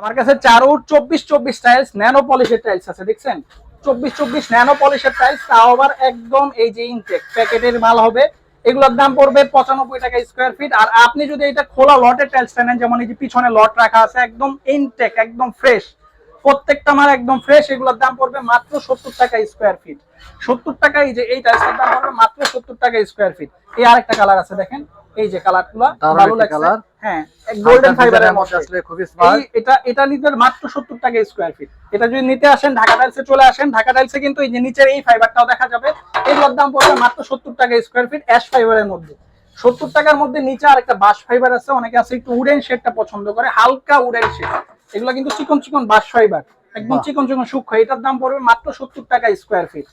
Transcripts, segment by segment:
আমার কাছে চারুর চব্বিশ চব্বিশ টাইলস ন্যানো পলিশের টাইলস আছে দেখছেন? চব্বিশ চব্বিশ ন্যানো পলিশের টাইলস তাও আবার একদম এই যে ইনটেক প্যাকেটের মাল হবে। এগুলোর দাম পড়বে পঁচানব্বই টাকা স্কোয়ার ফিট আর আপনি যদি এটা খোলা লটের টাইলস নেন যেমন এই যে পিছনে লট রাখা আছে একদম ইনটেক একদম ফ্রেশ প্রত্যেকটা মাল একদম ফ্রেশ এগুলোর দাম পড়বে মাত্র সত্তর টাকা স্কোয়ার ফিট সত্তর টাকা এই যে এই টাইলসের দাম পড়বে মাত্র সত্তর টাকা স্কোয়ার ফিট এই আরেকটা কালার আছে দেখেন। এই যে কালারগুলো ভালো লাগছে। হ্যাঁ গোল্ডেন ফাইবারের মধ্যে আসলে খুবই স্মার্ট এটা এটা নিতে মাত্র সত্তর টাকা স্কোয়ার ফিট এটা যদি নিতে আসেন ঢাকা টাইলসে চলে আসেন ঢাকা টাইলসে কিন্তু এই যে নিচের এই ফাইবারটাও দেখা যাবে। এগুলোর দাম পড়বে মাত্র সত্তর টাকা স্কোয়ার ফিট অ্যাশ ফাইবারের মধ্যে। সত্তর টাকার মধ্যে নিচে আর একটা বাঁশ ফাইবার আছে অনেকে আছে একটু উডেন শেডটা পছন্দ করে হালকা উডেন শেড এগুলো কিন্তু চিকন চিকন বাঁশ ফাইবার একদম চিকন চিকন সূক্ষ্ম এটার দাম পড়বে মাত্র সত্তর টাকা স্কোয়ার ফিট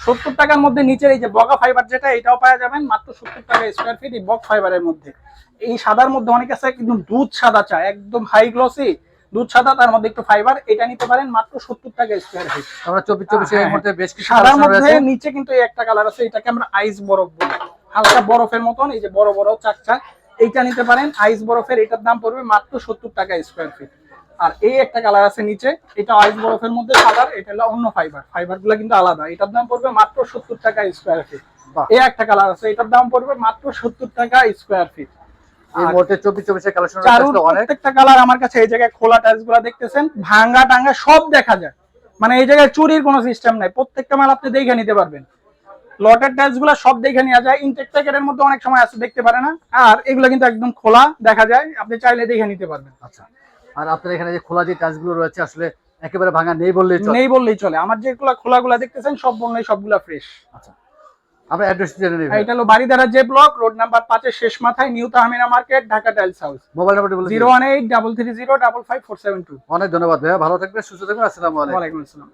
সত্তর টাকার মধ্যে নিচের এই যে বগা ফাইবার যেটা এটাও পাওয়া যাবেন মাত্র সত্তর টাকা স্কোয়ার ফিট এই বক ফাইবারের মধ্যে। এই সাদার মধ্যে অনেক আছে একদম দুধ সাদা চায় একদম হাই গ্লসি দুধ সাদা তার মধ্যে একটু ফাইবার এটা নিতে পারেন মাত্র সত্তর টাকা স্কোয়ার ফিট আমরা চব্বিশ চব্বিশ হ্যাঁ, এর মধ্যে বেশ কিছু সাদার মধ্যে নিচে কিন্তু এই একটা কালার আছে এটাকে আমরা আইস বরফ বলি। হালকা বরফের মতন এই যে বড় বড় চাক চাকচাক এইটা নিতে পারেন আইস বরফের এটার দাম পড়বে মাত্র সত্তর টাকা স্কোয়ার ফিট আর এই একটা কালার আছে নিচে এটা আইস বরফের মধ্যে সাদার এটা হলো অন্য ফাইবার ফাইবারগুলো কিন্তু আলাদা। এটার দাম পড়বে মাত্র সত্তর টাকা স্কোয়ার ফিট এই একটা কালার আছে এটার দাম পড়বে মাত্র সত্তর টাকা স্কোয়ার ফিট এই মুহূর্তে চব্বিশ চব্বিশের কালেকশন চারুর অনেক। প্রত্যেকটা কালার আমার কাছে এই জায়গায় খোলা টাইলসগুলা দেখতেছেন ভাঙ্গা টাঙ্গা সব দেখা যায়। মানে এই জায়গায় চুরির কোনো সিস্টেম নাই। প্রত্যেকটা মাল আপনি দেখে নিতে পারবেন। লটের টাইলসগুলা সব দেখে নেওয়া যায়। ইনটেক প্যাকেটের মধ্যে অনেক সময় আছে দেখতে পারে না। আর এগুলো কিন্তু একদম খোলা দেখা যায়। আপনি চাইলে দেখে নিতে পারবেন। আচ্ছা। আর আপনার এখানে যে খোলা যে টাচগুলো রয়েছে আসলে একেবারে ভাঙা নেই বললেই চলে। নেই বললেই চলে। আমার যেগুলো খোলাগুলা দেখতেছেন সব বললেই সবগুলা ফ্রেশ আচ্ছা। আমরা অ্যাড্রেস জেনে নেব এটা হলো বাড়িধারা যে ব্লক রোড নাম্বার পাঁচের শেষ মাথায় new Tahmina market Dhaka tiles house. Mobile অনেক ধন্যবাদ ভাইয়া। ভালো থাকবেন সুস্থ থাকবেন। আসসালামু আলাইকুম। আসসালাম।